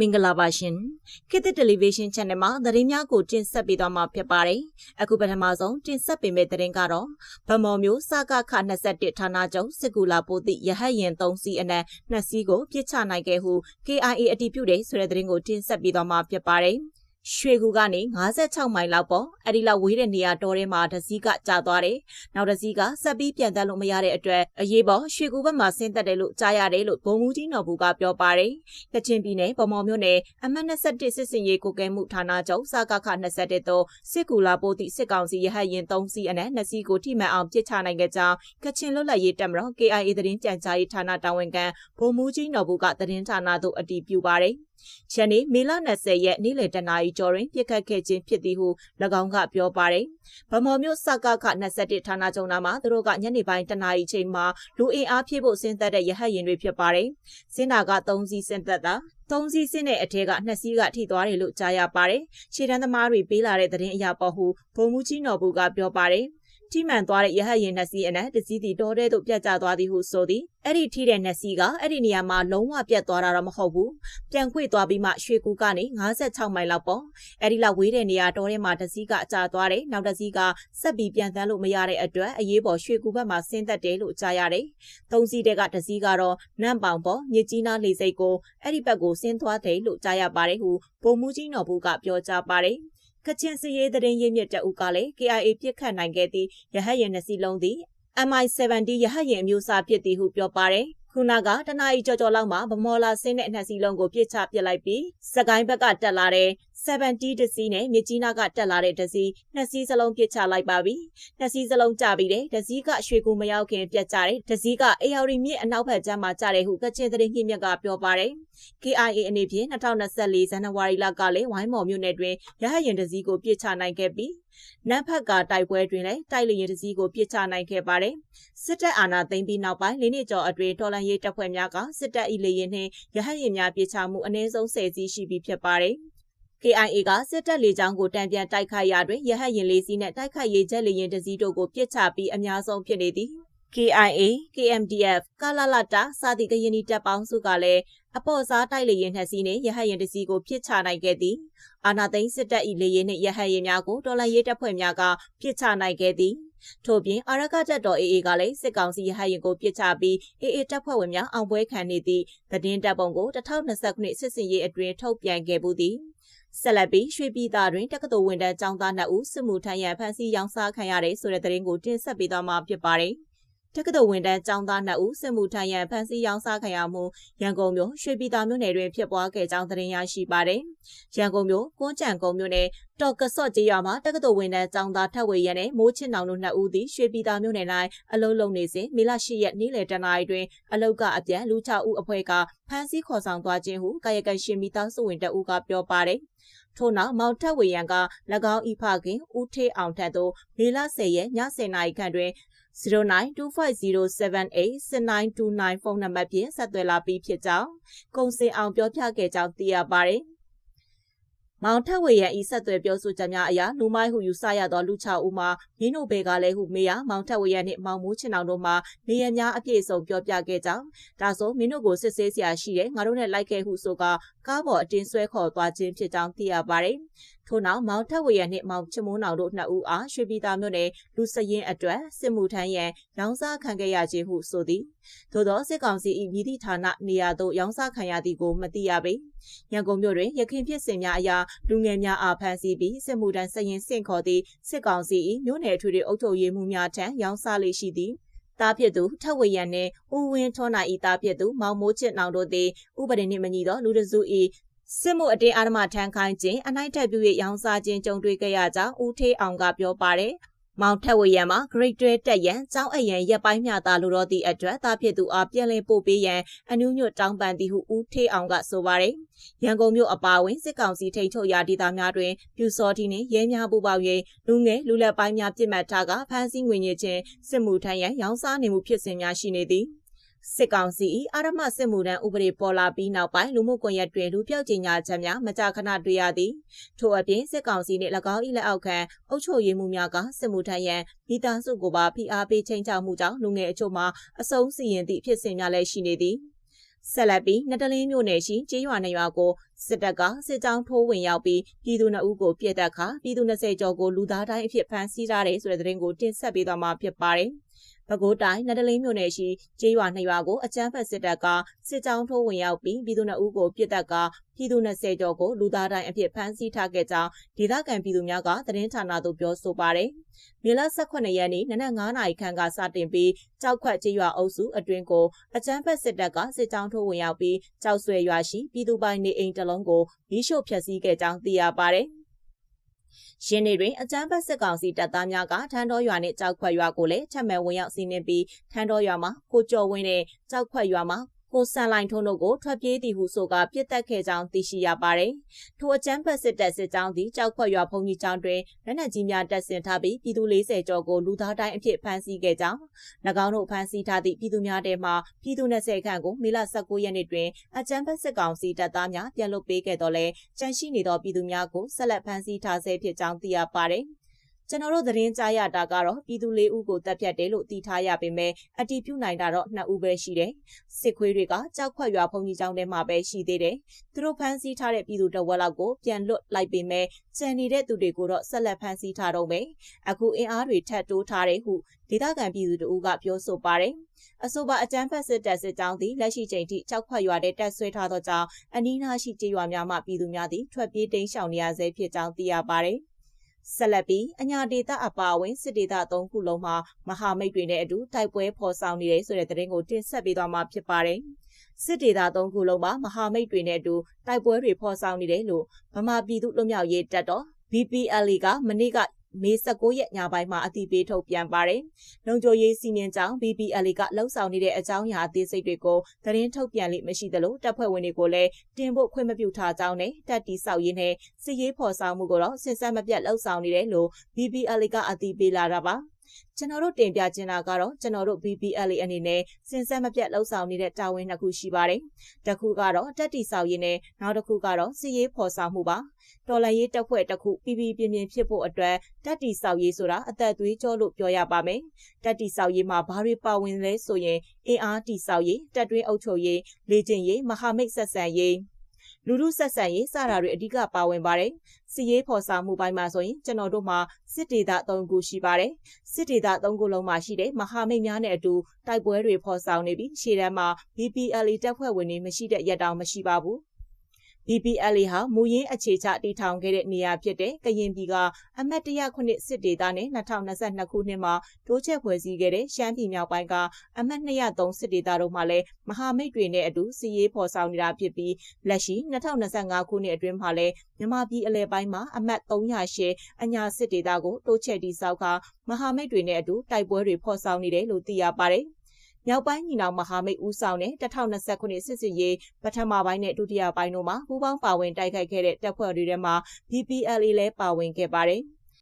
မင်္ဂလာပါရှင်ခေတ်သစ်တယ်လီဗေးရှင်း channel မှာသတင်းများကိုတင်ဆက်ပေးသွားမှာဖြစ်ပါတယ်အခုပထမဆုံးတင်ဆက်ပေးမယ့်သတင်းကတော့ဗမော်မျိုးစကခ21ဌာနချုပ်စစ်ကူလာပို့သည့်ရဟတ်ရင်3စီးအနက်2စီးကိုပြစ်ချနိုင်ခဲ့ဟု KIA အတည်ပြုတယ်ဆိုတဲ့သတင်းကိုတင်ဆက်ပေးသွားမှာဖြစ်ပါတယ် ရွှေကူကနေ56မိုင်လောက်ပေါ့အဲ့ဒီလောက်ဝေးတဲ့နေရာတော်ထဲမှာတစည်းကကြာသွားတယ်။နောက်တစည်းကဆက်ပြီးပြန်တက်လို့မရတဲ့အတွက်အရေးပေါ်ရွှေကူဘက်မှာဆင်းသက်တယ်လို့ကြားရတယ်လို့ဘုံမူကြီးနော်ဘူးကပြောပါတယ်။ကချင်ပြည်နယ်ဗမော်မြို့နယ်အမှတ်21စစ်စင်ရေးကိုကဲမှုဌာနချုပ်စကခ21တို့စစ်ကူလာပို့သည့်စစ်ကောင်စီရဟတ်ရင်3စီးအနက်2စီးကိုထိမှန်အောင်ပြစ်ချနိုင်ခဲ့ကြောင်းကချင်လွတ်လပ်ရေးတပ်မတော် KIA သတင်းပြန်ကြားရေးဌာနတာဝန်ခံဘုံမူကြီးနော်ဘူးကသတင်းဌာနသို့အတည်ပြုပါတယ်။။ယနေ့မေလ20ရက်နေ့လယ်တနာရီကျော်တွင်ပြစ်ခတ်ခဲ့ခြင်းဖြစ်သည်ဟု၎င်းကပြောပါတယ်။ဗမော်မြို့စကခ21ဌာနချုပ်နာမှာသူတို့ကညနေပိုင်းတနာရီချိန်မှာလူအင်အားဖြည့်ဖို့ဆင်းသက်တဲ့ရဟတ်ယာဉ်တွေဖြစ်ပါတယ်။စင်းနာက3စီးဆင်းသက်တာသုံးစီးစင်းတဲ့အထက်ကနှစ်စီးကထိသွားတယ်လို့ကြားရပါတယ်။ခြေတန်းသမားတွေပေးလာတဲ့သတင်းအရပေါ်ဟုဘုံမူကြီးနော်ဘူးကပြောပါတယ်။ ထိမှန်သွားတဲ့ရဟတ်ရင်နှစ်စီးအနက်တစီးတီတော်တဲ့သို့ပြတ်ကျသွားသည်ဟုဆိုသည်အဲ့ဒီထိတဲ့နှစ်စီးကအဲ့ဒီနေရာမှာလုံးဝပြတ်သွားတာတော့မဟုတ်ဘူးပြန်ခွေသွားပြီးမှရွှေကူကနေ56မိုင်လောက်ပေါ့အဲ့ဒီလောက်ဝေးတဲ့နေရာတော်ထဲမှာတစီးကအကျသွားတယ်နောက်တစီးကဆက်ပြီးပြန်တန်းလို့မရတဲ့အတွက်အရေးပေါ်ရွှေကူဘက်မှာဆင်းသက်တယ်လို့ကြားရတယ်သုံးစီးတဲ့ကတစီးကတော့နန့်ပေါင်ပေါ့မြစ်ကြီးနားလေစိတ်ကိုအဲ့ဒီဘက်ကိုဆင်းသွားတယ်လို့ကြားရပါတယ်ဟုဗိုလ်မှူးကြီးနော်ဘူးကပြောကြားပါတယ် ကချင်စရေးသတင်းရင်းမြစ်တအုပ်ကလည်း KIA ပြစ်ခတ်နိုင်ခဲ့သည့်ရဟတ်ရင်နှစီလုံးသည် MI70 ရဟတ်ရင်အမျိုးအစားဖြစ်သည်ဟုပြောပါတယ်ခုနကတနာရီကြော်ကြော်လောက်မှာဗမော်လာဆင်းတဲ့နှစ်စီလုံးကိုပြစ်ချပစ်လိုက်ပြီးစကိုင်းဘက်ကတက်လာတဲ့ 70တစီးနဲ့မြကြီးနားကတက်လာတဲ့တစီးနှစ်စီးစလုံးပြစ်ချလိုက်ပါပြီနှစ်စီးစလုံးကြပြီးတဲ့တစီးကရွှေကူမရောက်ခင်ပြတ်ကြတယ်တစီးကအေယာရီမြစ်အနောက်ဘက်ကျမ်းမှာကြတယ်ဟုကချင်သတင်းညှိမြက်ကပြောပါတယ် KIA အနေဖြင့်2024ဇန်နဝါရီလကလည်းဝိုင်းမော်မြို့နယ်တွင်ရဟရင်တစီးကိုပြစ်ချနိုင်ခဲ့ပြီးနတ်ဖက်ကတိုက်ပွဲတွင်လည်းတိုက်လျင်တစည်းကိုပြစ်ချနိုင်ခဲ့ပါတယ်။စစ်တပ်အာဏာသိမ်းပြီးနောက်ပိုင်းလေးနှစ်ကျော်အတွင်းတော်လှန်ရေးတပ်ဖွဲ့များကစစ်တပ်၏လေရင်နှင့်ရဟတ်ရင်များပြစ်ချမှုအနည်းဆုံး10စီးရှိပြီဖြစ်ပါတယ်။ KIA ကစစ်တပ်လေကြောင်းကိုတံပြန်တိုက်ခိုက်ရာတွင်ရဟတ်ရင်လေးစီးနဲ့တိုက်ခိုက်ရေးချက်လေရင်တစည်းတို့ကိုပြစ်ချပြီးအများဆုံးဖြစ်နေသည်။ KIA, KMDF, ကာလာလာတာစသည့်ကရင်နီတပ်ပေါင်းစုကလည်းအပေါ်စားတိုက်လေရင်နှစ်စီးနဲ့ရဟတ်ရင်တစ်စီးကိုပြစ်ချနိုင်ခဲ့သည်အာနာသိန်းစစ်တပ်၏လေရင်နှင့်ရဟတ်ရင်များကိုတော်လန်ရေးတပ်ဖွဲ့များကပြစ်ချနိုင်ခဲ့သည်ထို့ပြင်အာရကတပ်တော် AA ကလည်းစစ်ကောင်စီရဟတ်ရင်ကိုပြစ်ချပြီး AA တပ်ဖွဲ့ဝင်များအောင်ပွဲခံနေသည့်သတင်းတပ်ပုံကို2020ခုနှစ်စစ်စင်ရေးအတွင်းထုတ်ပြန်ခဲ့မှုသည် ဆက်လက်ပြီးရွှေပြည်သားတွင်တက္ကသိုလ်ဝန်ထမ်းကျောင်းသား2ဦးစစ်မှုထမ်းရန်ဖမ်းဆီးရောင်းစားခံရတဲ့ဆိုတဲ့သတင်းကိုတင်ဆက်ပေးသွားမှာဖြစ်ပါတယ်။ တက္ကသိုလ်ဝန်ထမ်းကျောင်းသား2ဦးစစ်မှုထမ်းရန်ဖမ်းဆီးရောင်းစားခံရမှုရန်ကုန်မြို့ရွှေပြည်သာမြို့နယ်တွင်ဖြစ်ပွားခဲ့ကြောင်းသတင်းရရှိပါတယ်။ရန်ကုန်မြို့ကွန်းကြံကုန်းမြို့နယ်တော်ကဆော့ကျေးရွာမှာတက္ကသိုလ်ဝန်ထမ်းကျောင်းသားထက်ဝေရန်နဲ့မိုးချစ်နောင်တို့2ဦးသည်ရွှေပြည်သာမြို့နယ်၌အလုံးလုံးနေစဉ်မေလ10ရက်နေ့လယ်တနာရီတွင်အလုတ်ကအပြန်လူ6ဦးအဖွဲ့ကဖမ်းဆီးခေါ်ဆောင်သွားခြင်းဟုကာယကံရှင်မိသားစုဝင်တအုပ်ကပြောပါတယ်။ထို့နောက်မောင်ထက်ဝေရန်က၎င်းဤဖခင်ဦးထေးအောင်ထက်သို့မေလ10ရက်ည10:00နာရီခန့်တွင် 0925078929ဖုန်းနံပါတ်ဖြင့်ဆက်သွယ်လာပြီးဖြစ်ကြောင်းကုန်စင်အောင်ပြောပြခဲ့ကြောင်းသိရပါတယ်။မောင်ထက်ဝေရန်ဤဆက်သွယ်ပြောဆိုချက်များအရလူမိုက်ဟုယူဆရသောလူ6ဦးမှာမင်းတို့ဘက်ကလည်းဟုမေယာမောင်ထက်ဝေရန်နှင့်မောင်မိုးချင်အောင်တို့မှာနေရများအပြည့်အစုံပြောပြခဲ့ကြောင်းဒါဆိုမင်းတို့ကိုစစ်ဆေးစရာရှိတယ်ငါတို့နဲ့လိုက်ခဲ့ဟုဆိုကကားပေါ်အတင်းဆွဲခေါ်သွားခြင်းဖြစ်ကြောင်းသိရပါတယ် ထို့နောက်မောင်ထက်ဝေရနှင့်မောင်ချမိုးနောင်တို့နှစ်ဦးအားရွှေပြည်သာမြို့နယ်လူစရင်အတွက်စစ်မှုထမ်းရန်ရောင်းစားခံခဲ့ရခြင်းဟုဆိုသည်သို့သောစစ်ကောင်စီ၏မြည်သည့်ဌာနနေရာသို့ရောင်းစားခံရသည်ကိုမသိရပေရန်ကုန်မြို့တွင်ရခိုင်ဖြစ်စဉ်များအရာလူငယ်များအားဖမ်းဆီးပြီးစစ်မှုထမ်းစရင်စင့်ခေါ်သည့်စစ်ကောင်စီ၏မြို့နယ်ထွေထွေအုပ်ချုပ်ရေးမှူးများထံရောင်းစားလေရှိသည်တားဖြစ်သူထက်ဝေရန်နှင့်ဦးဝင်းထွန်းနိုင်ဤတားဖြစ်သူမောင်မိုးချစ်နောင်တို့သည်ဥပဒေနှင့်မညီသောလူတစု၏ စစ်မှုအတင်းအာဓမ္မထမ်းခိုင်းခြင်းအနိုင်တက်ပြု၍ရောင်းစားခြင်းကြုံတွေ့ခဲ့ရကြောင်းဦးထေးအောင်ကပြောပါတယ်။မောင်ထက်ဝရံမှာ Great 12တက်ရန်ကျောင်းအရန်ရက်ပိုင်းမြတာလိုတော့သည့်အတွက်သားဖြစ်သူအားပြန်လည်ပို့ပေးရန်အနုညွတ်တောင်းပန်သည်ဟုဦးထေးအောင်ကဆိုပါတယ်။ရန်ကုန်မြို့အပါအဝင်စစ်ကောင်စီထိန်းချုပ်ရာဒေသများတွင်ပြူစောတိနှင့်ရဲများပူးပေါင်း၍လူငယ်လူလက်ပိုင်းများပြစ်မှတ်ထားကဖမ်းဆီးငွေညစ်ခြင်းစစ်မှုထမ်းရန်ရောင်းစားနေမှုဖြစ်စဉ်များရှိနေသည်။ စစ်ကောင်စီ၏အာရမစစ်မှုထမ်းဥပဒေပေါ်လာပြီးနောက်ပိုင်းလူမှုကွန်ရက်တွင်လူပြောက်ကျင်ညာချက်များမကြာခဏတွေ့ရသည်ထို့အပြင်စစ်ကောင်စီနှင့်၎င်း၏လက်အောက်ခံအုပ်ချုပ်ရေးမှုများကစစ်မှုထမ်းရန်မိသားစုကိုပါဖိအားပေးချိန်ချမှုကြောင့်လူငယ်အချို့မှာအဆုံးစီရင်သည့်ဖြစ်စဉ်များလည်းရှိနေသည်ဆက်လက်ပြီးနတလင်းမြို့နယ်ရှိကျေးရွာနေရွာကိုစစ်တပ်ကစစ်ကြောင်းထိုးဝင်ရောက်ပြီးပြည်သူ2ဦးကိုပြစ်တက်ခါပြည်သူ20ကျော်ကိုလူသားတိုင်းအဖြစ်ဖမ်းဆီးထားတယ်ဆိုတဲ့သတင်းကိုတင်ဆက်ပေးသွားမှာဖြစ်ပါတယ်။ ပဲခူးတိုင်းနတလင်းမြို့နယ်ရှိကျေးရွာနှစ်ရွာကိုအကြမ်းဖက်စစ်တပ်ကစစ်ကြောင်းထိုးဝင်ရောက်ပြီးပြည်သူနှစ်ဦးကိုပြစ်တပ်ကပြည်သူ20ကျော်ကိုလူသားတိုင်းအဖြစ်ဖမ်းဆီးထားခဲ့ကြောင်းဒေသခံပြည်သူများကသတင်းဌာနသို့ပြောဆိုပါတယ်။မေလ18ရက်နေ့နနက်9နာရီခန့်ကစတင်ပြီးကြောက်ခွက်ကျေးရွာအုပ်စုအတွင်းကိုအကြမ်းဖက်စစ်တပ်ကစစ်ကြောင်းထိုးဝင်ရောက်ပြီးကြောက်ဆွဲရွာရှိပြည်သူပိုင်နေအိမ်တလုံးကိုမီးရှို့ဖျက်ဆီးခဲ့ကြောင်းသိရပါတယ်။ ရင်းနေတွင်အကြမ်းဖက်စစ်ကောင်စီတပ်သားများကထန်းတော်ရွာနှင့်ကြောက်ခွက်ရွာကိုလည်းချက်မဲ့ဝင်ရောက်စီးနင်းပြီးထန်းတော်ရွာမှာကိုကျော်ဝင်းနဲ့ကြောက်ခွက်ရွာမှာ ကိုဆန်လိုင်ထုံးတို့ကိုထွက်ပြေးသည်ဟုဆိုကာပြစ်တက်ခဲ့ကြောင်းသိရှိရပါတယ်။ထိုအကြမ်းဖက်စစ်တပ်စစ်ကြောင်းသည်ကြောက်ခွက်ရွာဘုံကြီးကျောင်းတွင်လက်နက်ကြီးများတပ်ဆင်ထားပြီးပြည်သူ40ကျော်ကိုလူသားတိုင်းအဖြစ်ဖမ်းဆီးခဲ့ကြောင်း၎င်းတို့ဖမ်းဆီးထားသည့်ပြည်သူများထဲမှပြည်သူ20ခန့်ကိုမေလ19ရက်နေ့တွင်အကြမ်းဖက်စစ်ကောင်စီတပ်သားများပြန်လွှတ်ပေးခဲ့တော်လဲကြန့်ရှိနေသောပြည်သူများကိုဆက်လက်ဖမ်းဆီးထားဆဲဖြစ်ကြောင်းသိရပါတယ်။ ကျွန်တော်တို့သတင်းကြားရတာကတော့ပြည်သူ၄ဦးကိုတပ်ဖြတ်တယ်လို့သိထားရပေမဲ့အတီးပြုတ်နိုင်တာတော့2ဦးပဲရှိတယ်။စစ်ခွေးတွေကကြောက်ခွက်ရွာဖုန်ကြီးကျောင်းထဲမှာပဲရှိသေးတယ်။သူတို့ဖမ်းဆီးထားတဲ့ပြည်သူတဝက်လောက်ကိုပြန်လွတ်လိုက်ပေမဲ့ကျန်နေတဲ့သူတွေကိုတော့ဆက်လက်ဖမ်းဆီးထားတော့မယ်။အခုအင်အားတွေထပ်တိုးထားတယ်ဟုဒေသခံပြည်သူတို့ကပြောဆိုပါတယ်။အဆိုပါအကြမ်းဖက်စစ်တပ်စစ်ကြောင်းသည်လက်ရှိချိန်ထိကြောက်ခွက်ရွာတဲ့တပ်ဆွဲထားသောကြောင့်အနီးနားရှိကြေးရွာများမှပြည်သူများသည်ထွက်ပြေးတိမ်းရှောင်နေရဆဲဖြစ်ကြောင်းသိရပါတယ်။ ဆက်လက်ပြီးအညာဒေတာအပါအဝင်စစ်ဒေတာ၃ခုလုံးမှာမဟာမိတ်တွေနဲ့အတူတိုက်ပွဲဖော်ဆောင်နေတယ်ဆိုတဲ့သတင်းကိုတင်ဆက်ပေးသွားမှာဖြစ်ပါတယ်။စစ်ဒေတာ၃ခုလုံးမှာမဟာမိတ်တွေနဲ့အတူတိုက်ပွဲတွေဖော်ဆောင်နေတယ်လို့ဗမာပြည်သူ့လွတ်မြောက်ရေးတပ်တော် BPLA ကမနေ့က မေ19ရက်ညပိုင်းမှာအတိပေးထုတ်ပြန်ပါတယ်။လုံခြုံရေးစီမံကြောင်း BPLA ကလှုပ်ဆောင်နေတဲ့အကြောင်းအရာအသေးစိတ်တွေကိုသတင်းထုတ်ပြန်လိမရှိသလိုတပ်ဖွဲ့ဝင်တွေကိုလည်းတင်ဖို့ခွင့်မပြုထားကြောင်းနဲ့တပ်တီဆောက်ရေးနဲ့စစ်ရေးဖော်ဆောင်မှုကိုတော့စစ်ဆက်မပြတ်လှုပ်ဆောင်နေတယ်လို့ BPLA ကအတိပေးလာတာပါ။ ကျွန်တော်တို့တင်ပြချင်တာကတော့ကျွန်တော်တို့ BPLA အနေနဲ့စဉ်ဆက်မပြတ်လှုပ်ဆောင်နေတဲ့တာဝန်နှစ်ခုရှိပါတယ်။တစ်ခုကတော့တက်တီဆောက်ရေးနဲ့နောက်တစ်ခုကတော့စီရေးဖော်ဆောင်မှုပါ။တော်လန်ရေးတပ်ဖွဲ့တစ်ခုပြည်ပြည်ပြင်းပြင်းဖြစ်ဖို့အတွက်တက်တီဆောက်ရေးဆိုတာအသက်သွေးကြောလို့ပြောရပါမယ်။တက်တီဆောက်ရေးမှာဘာတွေပါဝင်လဲဆိုရင်အင်အားတီဆောက်ရေးတပ်တွင်းအုပ်ချုပ်ရေးလေ့ကျင့်ရေးမဟာမိတ်ဆက်ဆံရေး လူမှုဆက်ဆံရေးစတာတွေအဓိကပါဝင်ပါတယ်။စစ်ရေးဖော်ဆောင်မှုပိုင်းမှာဆိုရင်ကျွန်တော်တို့မှာစစ်ဒေသ၃ခုရှိပါတယ်။စစ်ဒေသ၃ခုလုံးမှာရှိတဲ့မဟာမိတ်များနဲ့အတူတိုက်ပွဲတွေဖော်ဆောင်နေပြီးရှေ့တန်းမှာ BPLA တပ်ဖွဲ့ဝင်တွေမရှိတဲ့ရက်တောင်မရှိပါဘူး။ BPLA ဟာမူရင်းအခြေချတည်ထောင်ခဲ့တဲ့နေရာဖြစ်တဲ့ကရင်ပြည်ကအမတ်တရခုနှစ်စစ်ဒေသနဲ့2022ခုနှစ်မှာတိုးချဲ့ဖွဲ့စည်းခဲ့တဲ့ရှမ်းပြည်မြောက်ပိုင်းကအမတ်203စစ်ဒေသတို့မှာလည်းမဟာမိတ်တွေနဲ့အတူစီရေးဖော်ဆောင်နေတာဖြစ်ပြီးလက်ရှိ2025ခုနှစ်အတွင်းမှာလည်းမြန်မာပြည်အလဲပိုင်းမှာအမတ်300အညာစစ်ဒေသကိုတိုးချဲ့တည်ဆောက်ကမဟာမိတ်တွေနဲ့အတူတိုက်ပွဲတွေဖော်ဆောင်နေတယ်လို့သိရပါတယ်။ မြောက်ပိုင်းညီနောင်မဟာမိတ်ဦးဆောင်တဲ့2020ခုနှစ်စစ်စစ်ရေးပထမပိုင်းနဲ့ဒုတိယပိုင်းတို့မှာပူးပေါင်းပါဝင်တိုက်ခိုက်ခဲ့တဲ့တပ်ဖွဲ့တွေထဲမှာ BPLA လည်းပါဝင်ခဲ့ပါတယ်။